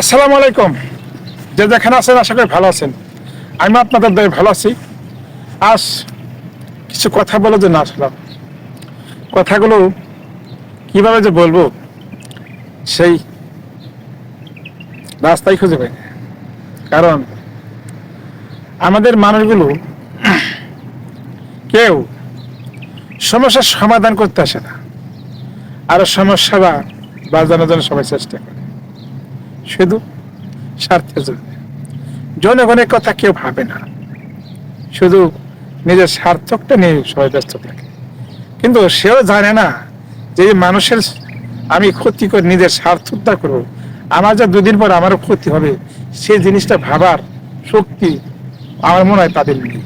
আসসালামু আলাইকুম। যে যেখানে আছেন, আশা করি ভালো আছেন। আমি আপনাদের দয়ে ভালো আছি। আজ কিছু কথা বলে যে না আসলাম। কথাগুলো কীভাবে যে বলব, সেই রাস্তাই খুঁজে পাই কারণ আমাদের মানুষগুলো কেউ সমস্যার সমাধান করতে আসে না। আরও সমস্যা বা বাজানোর জন্য সবাই চেষ্টা করে। শুধু স্বার্থের জন্য। জনগণের কথা কেউ ভাবে না। শুধু নিজের স্বার্থকটা নিয়ে সবাই ব্যস্ত থাকে। কিন্তু সেও জানে না যে মানুষের আমি ক্ষতি করে নিজের স্বার্থ উদ্ধার করব। আমার যা দুদিন পর আমারও ক্ষতি হবে সেই জিনিসটা ভাবার শক্তি আমার মনে হয় তাদের নেই।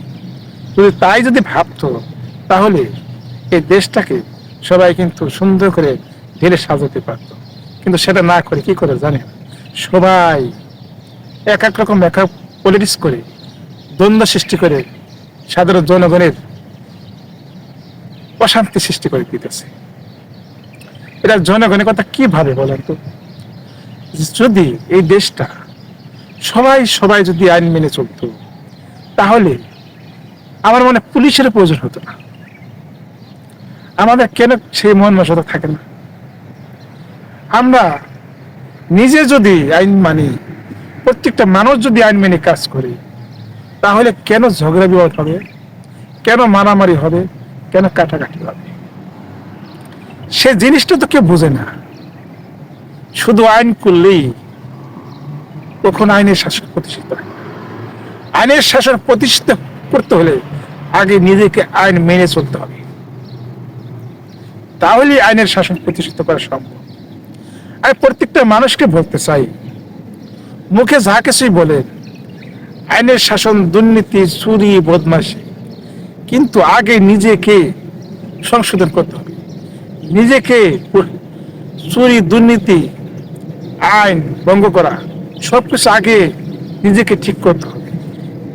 যদি তাই যদি ভাবতো, তাহলে এই দেশটাকে সবাই কিন্তু সুন্দর করে ঢেলে সাজাতে পারতো। কিন্তু সেটা না করে কি করে জানেন? সবাই এক এক রকম এক এক পলিটিক্স করে, দ্বন্দ্ব সৃষ্টি করে, সাধারণ জনগণের অশান্তি সৃষ্টি করে দিতেছে। এটা জনগণের কথা কি ভাবে বলেন তো? যদি এই দেশটা সবাই সবাই যদি আইন মেনে চলতো, তাহলে আমার মনে পুলিশের প্রয়োজন হতো না। আমাদের কেন সেই মন মশলা থাকে না? আমরা নিজে যদি আইন মানি, প্রত্যেকটা মানুষ যদি আইন মেনে কাজ করে, তাহলে কেন ঝগড়া বিবাদ হবে? কেন মারামারি হবে? কেন কাটাকাটি হবে? সে জিনিসটা তো কেউ বোঝে না। শুধু আইন করলেই কখন আইনের শাসন প্রতিষ্ঠিত হয়। আইনের শাসন প্রতিষ্ঠিত করতে হলে আগে নিজেকে আইন মেনে চলতে হবে। তাহলে আইনের শাসন প্রতিষ্ঠিত করা সম্ভব। আমি প্রত্যেকটা মানুষকে বলতে চাই, মুখে যা কিছুই বলে, আইনের শাসন, দুর্নীতি, চুরি, বদমাশি, কিন্তু আগে নিজেকে সংশোধন করতে হবে। নিজেকে চুরি, দুর্নীতি, আইন ভঙ্গ করা, সবকিছু আগে নিজেকে ঠিক করতে হবে।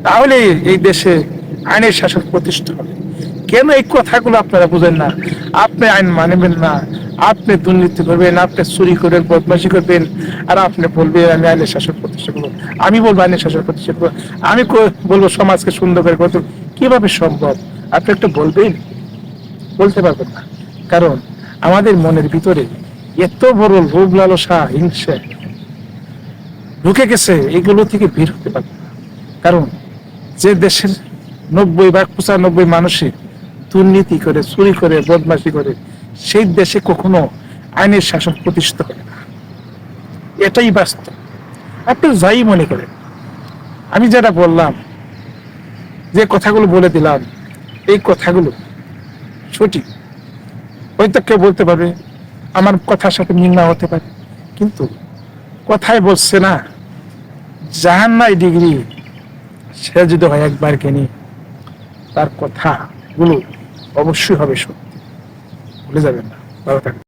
তাহলে এই দেশে আইনের শাসন প্রতিষ্ঠা হবে। কেন এই কথাগুলো আপনারা বুঝেন না? আপনি আইন মানবেন না আপনি দুর্নীতি করবেন, আপনি চুরি করবেন, বদমাশি করবেন, আর আপনি বলবেন, আমি আইনের শাসন প্রতিষ্ঠা করব। আমি বলব, আইনের শাসন প্রতিষ্ঠা করব। আমি বলব, সমাজকে সুন্দর করে করতে কীভাবে সম্ভব? আপনি একটু বলবেন? বলতে পারবেন না। কারণ আমাদের মনের ভিতরে এত বড় লোভ, লালসা, হিংসা ঢুকে গেছে, এগুলো থেকে বের হতে পারবে না। কারণ যে দেশের নব্বই বা পঁচানব্বই মানুষই দুর্নীতি করে, চুরি করে, বদমাশি করে সেই দেশে কখনো আইনের শাসন প্রতিষ্ঠিত হবে না। এটাই বাস্তব। আপনি যাই মনে করেন, আমি যেটা বললাম, যে কথাগুলো বলে দিলাম, এই কথাগুলো সঠিক। হয়তো কেউ বলতে পারবে আমার কথার সাথে মিল হতে পারে, কিন্তু কথায় বলছে না জাহান নাই ডিগ্রি সে যদি হয় একবার কেনি তার কথাগুলো অবশ্যই হবে সত্যি। ভুলে যাবেন না ভালো থাকবেন